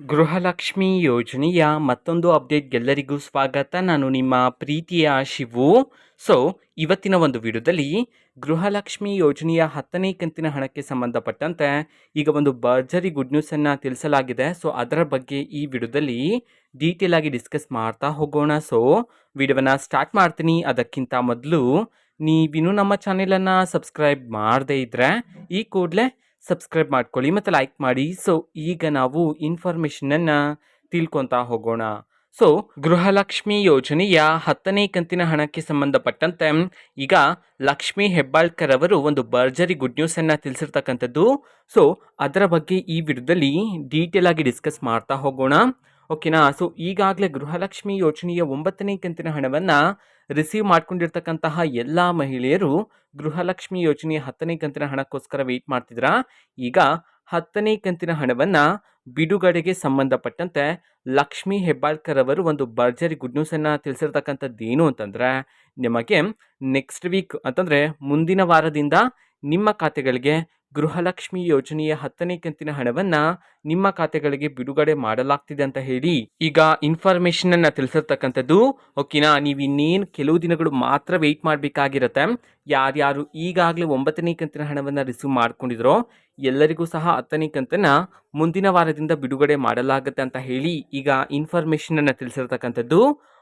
ಗೃಹಲಕ್ಷ್ಮಿ ಯೋಜನೆಯ ಮತ್ತೊಂದು ಅಪ್ಡೇಟ್ ಎಲ್ಲರಿಗೂ ಸ್ವಾಗತ. ನಾನು ನಿಮ್ಮ ಪ್ರೀತಿಯ ಶಿವು. ಸೊ ಇವತ್ತಿನ ಒಂದು ವಿಡಿಯೋದಲ್ಲಿ ಗೃಹಲಕ್ಷ್ಮಿ ಯೋಜನೆಯ ಹತ್ತನೇ ಕಂತಿನ ಹಣಕ್ಕೆ ಸಂಬಂಧಪಟ್ಟಂತೆ ಈಗ ಒಂದು ಭರ್ಜರಿ ಗುಡ್ ನ್ಯೂಸನ್ನು ತಿಳಿಸಲಾಗಿದೆ. ಸೊ ಅದರ ಬಗ್ಗೆ ಈ ವಿಡಿಯೋದಲ್ಲಿ ಡೀಟೇಲ್ ಆಗಿ ಡಿಸ್ಕಸ್ ಮಾಡ್ತಾ ಹೋಗೋಣ. ಸೊ ವಿಡಿಯೋವನ್ನು ಸ್ಟಾರ್ಟ್ ಮಾಡ್ತೀನಿ. ಅದಕ್ಕಿಂತ ಮೊದಲು ನೀವಿನ್ನೂ ನಮ್ಮ ಚಾನೆಲನ್ನು ಸಬ್ಸ್ಕ್ರೈಬ್ ಮಾಡದೇ ಇದ್ದರೆ ಈ ಕೂಡಲೇ ಸಬ್ಸ್ಕ್ರೈಬ್ ಮಾಡ್ಕೊಳ್ಳಿ ಮತ್ತು ಲೈಕ್ ಮಾಡಿ. ಸೊ ಈಗ ನಾವು ಇನ್ಫಾರ್ಮೇಷನನ್ನು ತಿಳ್ಕೊತಾ ಹೋಗೋಣ. ಸೊ ಗೃಹಲಕ್ಷ್ಮಿ ಯೋಜನೆಯ ಹತ್ತನೇ ಕಂತಿನ ಹಣಕ್ಕೆ ಸಂಬಂಧಪಟ್ಟಂತೆ, ಈಗ ಲಕ್ಷ್ಮಿ ಹೆಬ್ಬಾಳ್ಕರ್ ಅವರು ಒಂದು ಭರ್ಜರಿ ಗುಡ್ ನ್ಯೂಸನ್ನು ತಿಳಿಸಿರ್ತಕ್ಕಂಥದ್ದು. ಸೊ ಅದರ ಬಗ್ಗೆ ಈ ವಿಡಿಯೋದಲ್ಲಿ ಡೀಟೇಲ್ ಆಗಿ ಡಿಸ್ಕಸ್ ಮಾಡ್ತಾ ಹೋಗೋಣ. ಓಕೆನಾ? ಸೊ ಈಗಾಗಲೇ ಗೃಹಲಕ್ಷ್ಮಿ ಯೋಜನೆಯ ಒಂಬತ್ತನೇ ಕಂತಿನ ಹಣವನ್ನು ರಿಸೀವ್ ಮಾಡ್ಕೊಂಡಿರ್ತಕ್ಕಂತಹ ಎಲ್ಲ ಮಹಿಳೆಯರು ಗೃಹಲಕ್ಷ್ಮಿ ಯೋಜನೆಯ ಹತ್ತನೇ ಕಂತಿನ ಹಣಕ್ಕೋಸ್ಕರ ವೆಯ್ಟ್ ಮಾಡ್ತಿದ್ರ? ಈಗ ಹತ್ತನೇ ಕಂತಿನ ಹಣವನ್ನು ಬಿಡುಗಡೆಗೆ ಸಂಬಂಧಪಟ್ಟಂತೆ ಲಕ್ಷ್ಮಿ ಹೆಬ್ಬಾಳ್ಕರ್ ಅವರು ಒಂದು ಭರ್ಜರಿ ಗುಡ್ ನ್ಯೂಸನ್ನು ತಿಳಿಸಿರ್ತಕ್ಕಂಥದ್ದು ಏನು ಅಂತಂದರೆ, ನಿಮಗೆ ನೆಕ್ಸ್ಟ್ ವೀಕ್ ಅಂತಂದರೆ ಮುಂದಿನ ವಾರದಿಂದ ನಿಮ್ಮ ಖಾತೆಗಳಿಗೆ ಗೃಹಲಕ್ಷ್ಮಿ ಯೋಜನೆಯ ಹತ್ತನೇ ಕಂತಿನ ಹಣವನ್ನ ನಿಮ್ಮ ಖಾತೆಗಳಿಗೆ ಬಿಡುಗಡೆ ಮಾಡಲಾಗ್ತಿದೆ ಅಂತ ಹೇಳಿ ಈಗ ಇನ್ಫಾರ್ಮೇಶನ್ ಅನ್ನ ತಿಳಿಸಿರ್ತಕ್ಕಂಥದ್ದು ಓಕೆನಾ ನೀವು ಇನ್ನೇನು ಕೆಲವು ದಿನಗಳು ಮಾತ್ರ ವೆಯ್ಟ್ ಮಾಡಬೇಕಾಗಿರತ್ತೆ. ಯಾರ್ಯಾರು ಈಗಾಗಲೇ ಒಂಬತ್ತನೇ ಕಂತಿನ ಹಣವನ್ನು ರಿಸೀವ್ ಮಾಡ್ಕೊಂಡಿದ್ರೋ, ಎಲ್ಲರಿಗೂ ಸಹ ಹತ್ತನೇ ಕಂತನ್ನು ಮುಂದಿನ ವಾರದಿಂದ ಬಿಡುಗಡೆ ಮಾಡಲಾಗುತ್ತೆ ಅಂತ ಹೇಳಿ ಈಗ ಇನ್ಫಾರ್ಮೇಶನ್ ಅನ್ನು ತಿಳಿಸಿರ್ತಕ್ಕಂಥದ್ದು.